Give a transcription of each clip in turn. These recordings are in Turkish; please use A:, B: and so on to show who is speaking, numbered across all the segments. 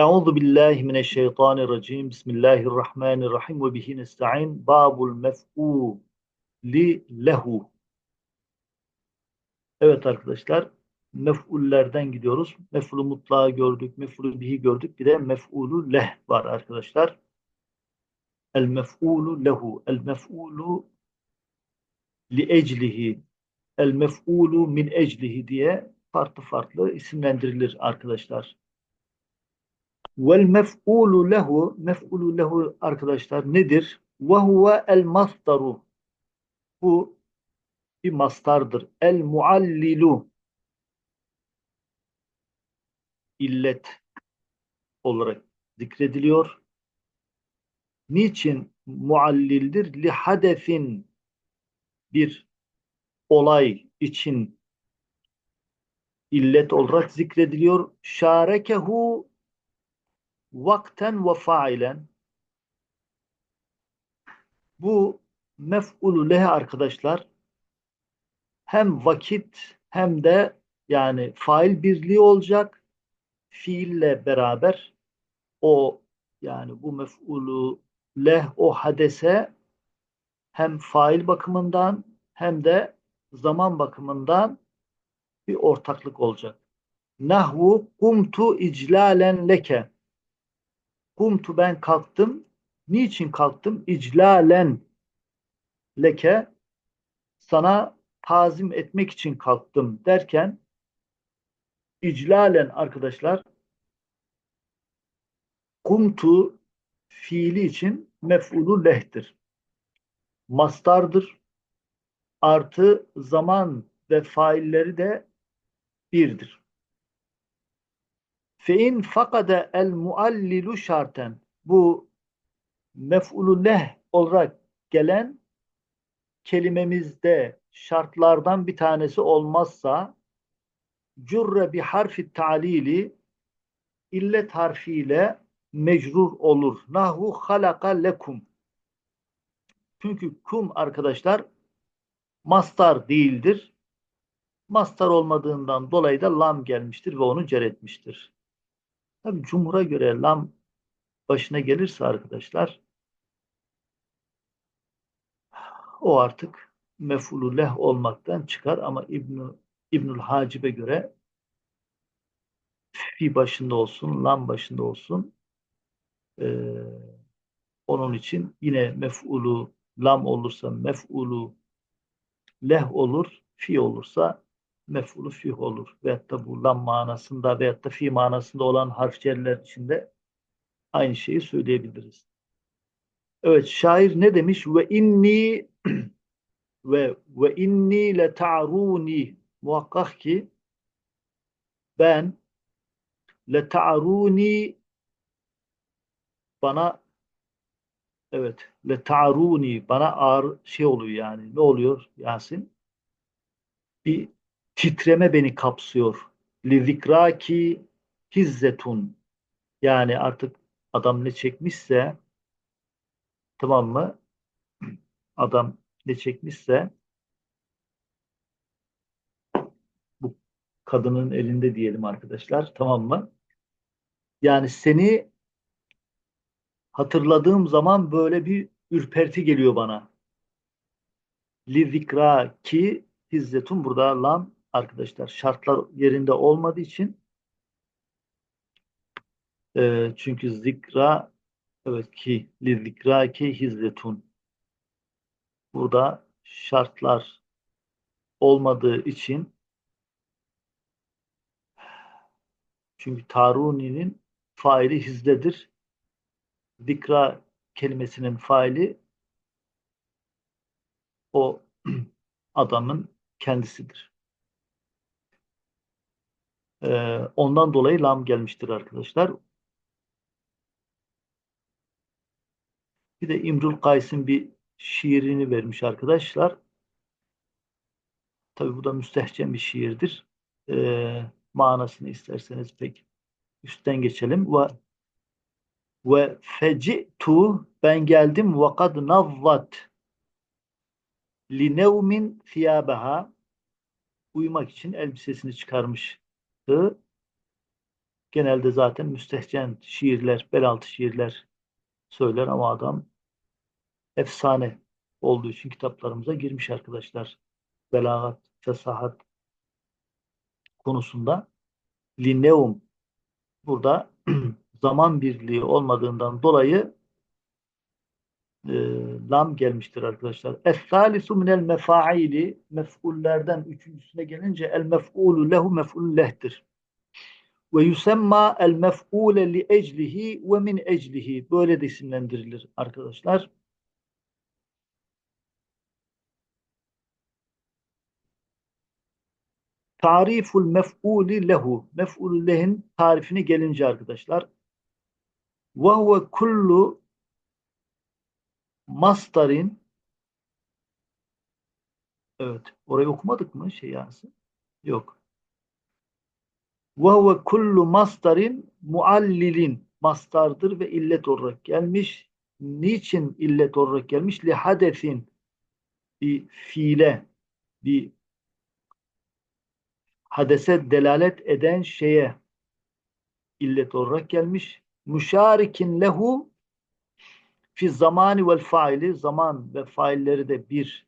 A: Euzu billahi mineşşeytanirracim. Bismillahirrahmanirrahim ve bihi nestaîn. Babul mef'uli lehu. Evet arkadaşlar, mef'ullerden gidiyoruz. Mef'ulu mutlağı gördük, mef'ulu bihi gördük. Bir de mef'ulu leh var arkadaşlar. El mef'ulu lehu. El mef'ulu li eclihi. El mef'ulu min eclihi diye farklı farklı isimlendirilir arkadaşlar. Vel mef'ulu lehu mef'ulu lehu arkadaşlar nedir? Ve huve el masdaru. Bu bir mastardır. El muallilu illet olarak zikrediliyor. Niçin muallildir? Li hadefin bir olay için illet olarak zikrediliyor. Şarekehu vakten ve failen bu mef'ulu lehe arkadaşlar hem vakit hem de yani fail birliği olacak fiille beraber o yani bu mef'ulu leh o hadese hem fail bakımından hem de zaman bakımından bir ortaklık olacak. Nahvu kumtu iclalen leke Kumtu ben kalktım. Niçin kalktım? İclalen leke sana tazim etmek için kalktım derken iclalen arkadaşlar kumtu fiili için mef'ulu lehtir. Mastardır. Artı zaman ve failleri de birdir. Fein fakade el muallilu şarten. Bu mef'ulu leh olarak gelen kelimemizde şartlardan bir tanesi olmazsa cürre bi harfi ta'lili illet harfiyle mecrur olur. Nahu halaka lekum. Çünkü kum arkadaşlar mastar değildir. Mastar olmadığından dolayı da lam gelmiştir ve onu cer etmiştir. Tabi cumhura göre lam başına gelirse arkadaşlar o artık mef'ulü leh olmaktan çıkar. Ama İbn İbnül Hacib'e göre fi başında olsun, lam başında olsun ee, onun için yine mef'ulu lam olursa mef'ulu leh olur, fi olursa mef'ulu fih olur. Veyahut da bu lam manasında veyahut da fi manasında olan harf cerler içinde aynı şeyi söyleyebiliriz. Evet şair ne demiş? Ve inni ve ve inni le ta'runi muhakkak ki ben le ta'runi bana evet le ta'runi bana ağır şey oluyor yani ne oluyor Yasin? Bir titreme beni kapsıyor. Li zikraki hizzetun. Yani artık adam ne çekmişse tamam mı? Adam ne çekmişse bu kadının elinde diyelim arkadaşlar. Tamam mı? Yani seni hatırladığım zaman böyle bir ürperti geliyor bana. Li ki hizzetun burada lam arkadaşlar şartlar yerinde olmadığı için e, çünkü zikra evet ki li zikra ki hizzetun burada şartlar olmadığı için çünkü Taruni'nin faili hizdedir. Zikra kelimesinin faili o adamın kendisidir. Ee, ondan dolayı lam gelmiştir arkadaşlar. Bir de İmrul Kays'ın bir şiirini vermiş arkadaşlar. Tabi bu da müstehcen bir şiirdir. Ee, manasını isterseniz pek üstten geçelim. Ve ve fecitu ben geldim ve kad nazvat li nevmin thiyabaha uyumak için elbisesini çıkarmış yaptı. genelde zaten müstehcen şiirler, belaltı şiirler söyler ama adam efsane olduğu için kitaplarımıza girmiş arkadaşlar. Belagat, fesahat konusunda. Linneum burada zaman birliği olmadığından dolayı e, lam gelmiştir arkadaşlar. Es-salisu minel mefaili mef'ullerden üçüncüsüne gelince el mef'ulu lehu mef'ul lehtir. Ve yusemma el mef'ule li eclihi ve min eclihi. Böyle de isimlendirilir arkadaşlar. Tariful mef'uli lehu. Mef'ul lehin tarifini gelince arkadaşlar. Ve huve kullu masdarin Evet. Orayı okumadık mı şey Yasin? Yok. Ve huve kullu masdarin muallilin mastardır ve illet olarak gelmiş. Niçin illet olarak gelmiş? Li hadesin bir fiile bir hadese delalet eden şeye illet olarak gelmiş. Müşarikin lehu fi zamani vel faili zaman ve failleri de bir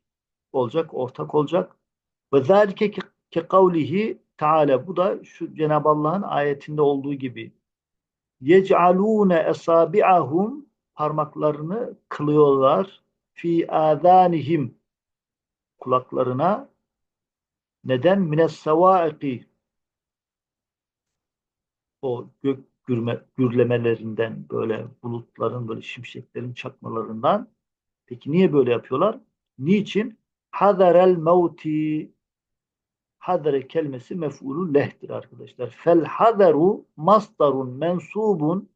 A: olacak, ortak olacak. Ve zalike ke kavlihi Teala bu da şu Cenab-ı Allah'ın ayetinde olduğu gibi yec'alûne esabi'ahum parmaklarını kılıyorlar. Fi âzânihim kulaklarına. Neden? Mines savâiki o gök gürme, gürlemelerinden böyle bulutların böyle şimşeklerin çakmalarından peki niye böyle yapıyorlar? Niçin? Hadarel mevti Hadere kelimesi mef'ulü lehtir arkadaşlar. Fel haderu mastarun mensubun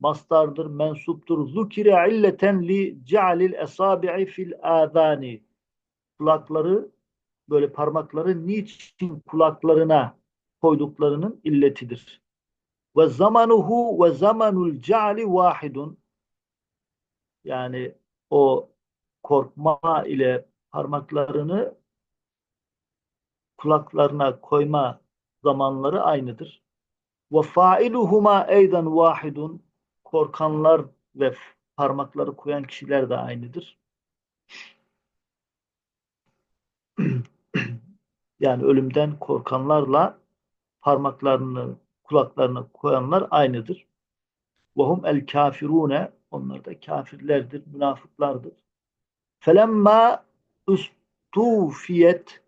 A: mastardır, mensuptur. Zukire illeten li cealil esabi'i fil adani. Kulakları böyle parmakları niçin kulaklarına koyduklarının illetidir. Ve zamanuhu ve zamanul ceali vahidun. Yani o korkma ile parmaklarını kulaklarına koyma zamanları aynıdır. Ve failuhuma eydan vahidun korkanlar ve parmakları koyan kişiler de aynıdır. yani ölümden korkanlarla parmaklarını kulaklarına koyanlar aynıdır. Vahum el kafirune onlar da kafirlerdir, münafıklardır. Felemma ustufiyet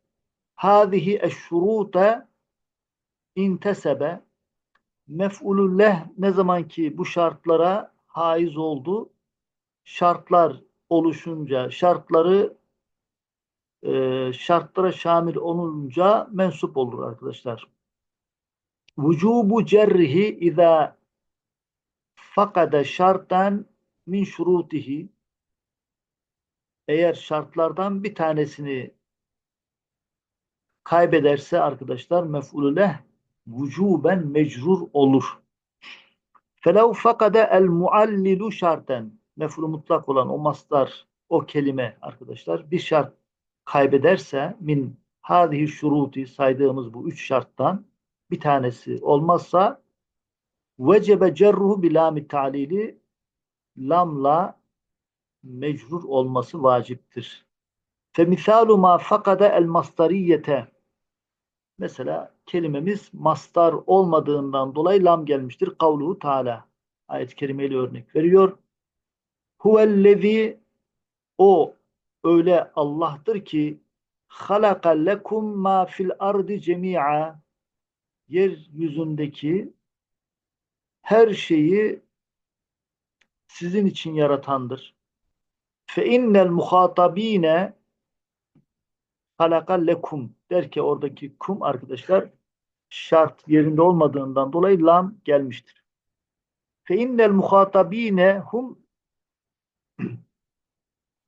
A: hâzihi eşşurûte intesebe mef'ulü leh ne zaman ki bu şartlara haiz oldu şartlar oluşunca şartları e, şartlara şamil olunca mensup olur arkadaşlar. Vücubu cerrihi izâ fakade şartan min şurutihi eğer şartlardan bir tanesini kaybederse arkadaşlar mef'ulü leh vücuben mecrur olur. Felev fakade el muallilu şarten mef'ulü mutlak olan o mastar o kelime arkadaşlar bir şart kaybederse min hadihi şuruti saydığımız bu üç şarttan bir tanesi olmazsa vecebe cerruhu bilami talili lamla mecrur olması vaciptir. Fe misalu ma fakada el mastariyete Mesela kelimemiz mastar olmadığından dolayı lam gelmiştir. Kavluhu Teala. Ayet-i kerimeyle örnek veriyor. Huvellezî o öyle Allah'tır ki halaka lekum ma fil ardi cemi'a yeryüzündeki her şeyi sizin için yaratandır. Fe innel muhatabine halaka lekum der ki oradaki kum arkadaşlar şart yerinde olmadığından dolayı lam gelmiştir. Fe innel muhatabine hum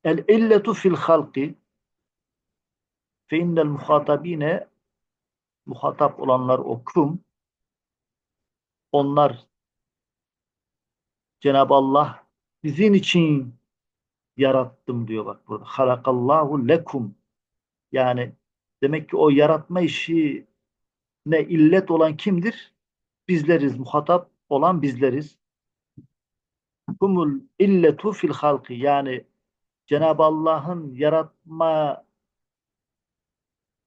A: el illetu fil halki fe innel muhatabine muhatap olanlar o kum onlar Cenab-ı Allah sizin için yarattım diyor bak burada. Halakallahu lekum yani demek ki o yaratma işi ne illet olan kimdir? bizleriz. Muhatap olan bizleriz. Humul illetu fil halki yani Cenab-ı Allah'ın yaratma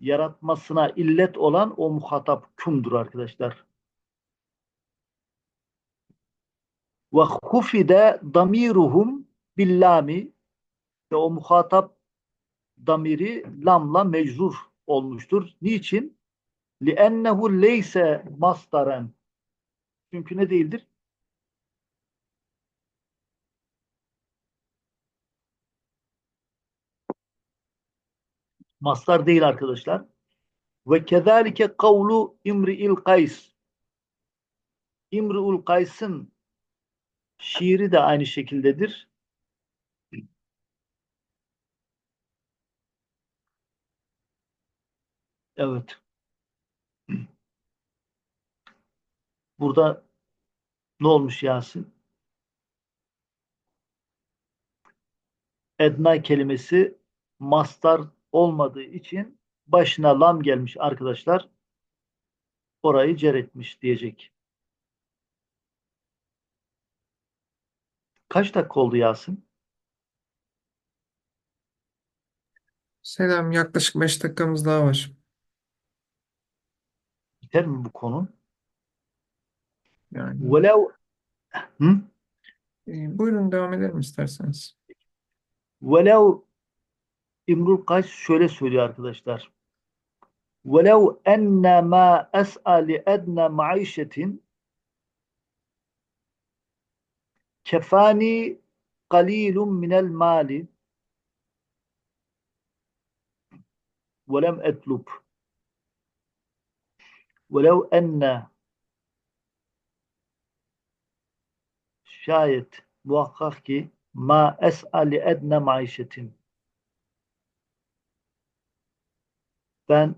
A: yaratmasına illet olan o muhatap kumdur arkadaşlar. Ve hufide damiruhum billami ve o muhatap damiri lamla mecrur olmuştur. Niçin? لِأَنَّهُ leyse masdaren. Çünkü ne değildir? Mastar değil arkadaşlar. Ve kezalike kavlu İmri'il Kays. İmri'ül Kays'ın şiiri de aynı şekildedir. Evet. Burada ne olmuş Yasin? Edna kelimesi mastar olmadığı için başına lam gelmiş arkadaşlar. Orayı cer etmiş diyecek. Kaç dakika oldu Yasin?
B: Selam, yaklaşık 5 dakikamız daha var.
A: Biter mi bu konu?
B: Yani
A: Velev Hı?
B: e, buyurun devam edelim isterseniz.
A: Velev İmrul Kays şöyle söylüyor arkadaşlar. Enne ma es'a li edne maişetin kefani qalilun minel mali velem etlub velev şayet muhakkak ki ma es'a li edne maişetin ben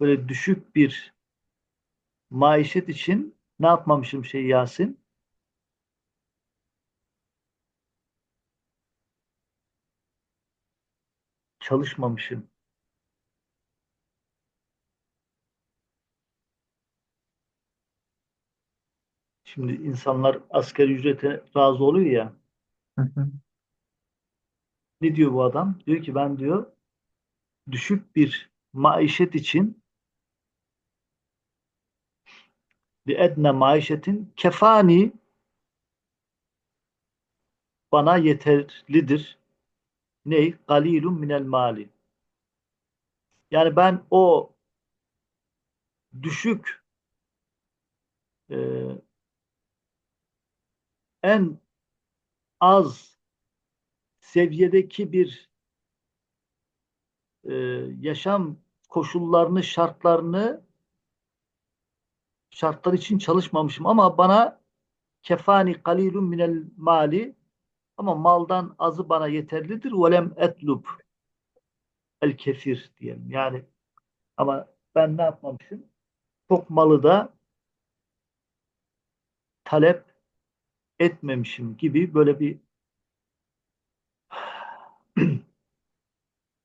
A: böyle düşük bir maişet için ne yapmamışım şey Yasin? Çalışmamışım. Şimdi insanlar asgari ücrete razı oluyor ya.
B: Hı hı.
A: Ne diyor bu adam? Diyor ki ben diyor düşük bir maişet için bir edne maişetin kefani bana yeterlidir. Ney? Galilun minel mali. Yani ben o düşük e, en az seviyedeki bir e, yaşam koşullarını, şartlarını şartlar için çalışmamışım ama bana kefani kalilun minel mali ama maldan azı bana yeterlidir. Velem etlub el kefir diyelim. Yani ama ben ne yapmamışım? Çok malı da talep etmemişim gibi böyle bir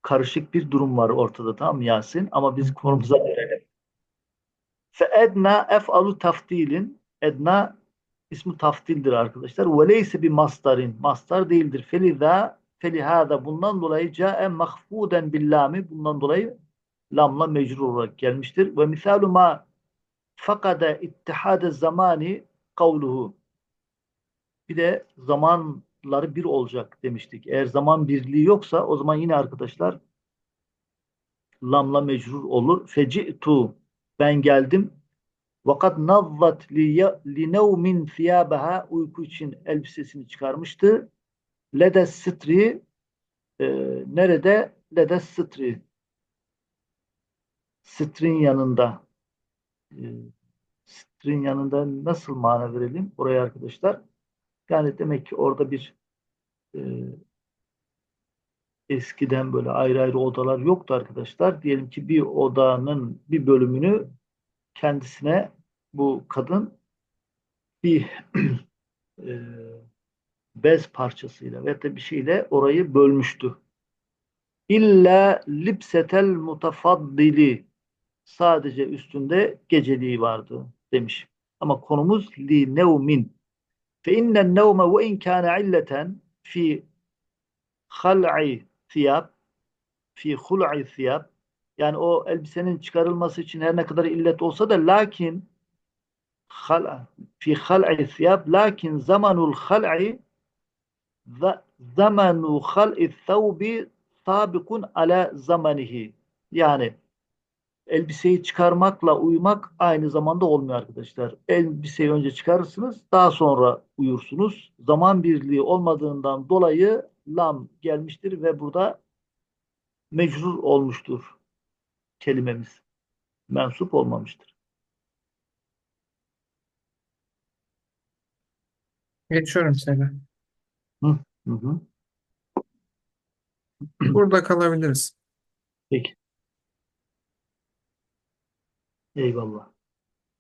A: karışık bir durum var ortada tamam Yasin? Ama biz konumuza dönelim. Fe edna ef'alu taftilin edna ismi taftildir arkadaşlar. Ve leyse bir mastarin. Mastar değildir. Feliza felihada bundan dolayı ca'e mahfuden billami bundan dolayı lamla mecrur olarak gelmiştir. Ve misalu ma fakade ittihade zamani kavluhu. Bir de zamanları bir olacak demiştik. Eğer zaman birliği yoksa o zaman yine arkadaşlar lamla mecrur olur. Feci'tu ben geldim. Vakat nazzat li nevmin thiyabaha uyku için elbisesini çıkarmıştı. Lede sitri e, nerede? Lede sitri sitrin yanında e, sitrin yanında nasıl mana verelim oraya arkadaşlar? Yani demek ki orada bir e, eskiden böyle ayrı ayrı odalar yoktu arkadaşlar. Diyelim ki bir odanın bir bölümünü kendisine bu kadın bir e, bez parçasıyla ve de bir şeyle orayı bölmüştü. İlla lipsetel mutafaddili sadece üstünde geceliği vardı. demiş. Ama konumuz li nevmin. Fe innen nevme ve in kâne illeten fi hal'i thiyab fi hul'i thiyab. Yani o elbisenin çıkarılması için her ne kadar illet olsa da lakin hal fi hal'i thiyab lakin zamanul hal'i za- zamanu hal'i thawbi sabikun ala zamanihi. Yani elbiseyi çıkarmakla uyumak aynı zamanda olmuyor arkadaşlar. Elbiseyi önce çıkarırsınız, daha sonra uyursunuz. Zaman birliği olmadığından dolayı lam gelmiştir ve burada mecrur olmuştur kelimemiz. Mensup olmamıştır.
B: Geçiyorum Seyda.
A: Hı hı.
B: Burada kalabiliriz.
A: Peki. Eyvallah.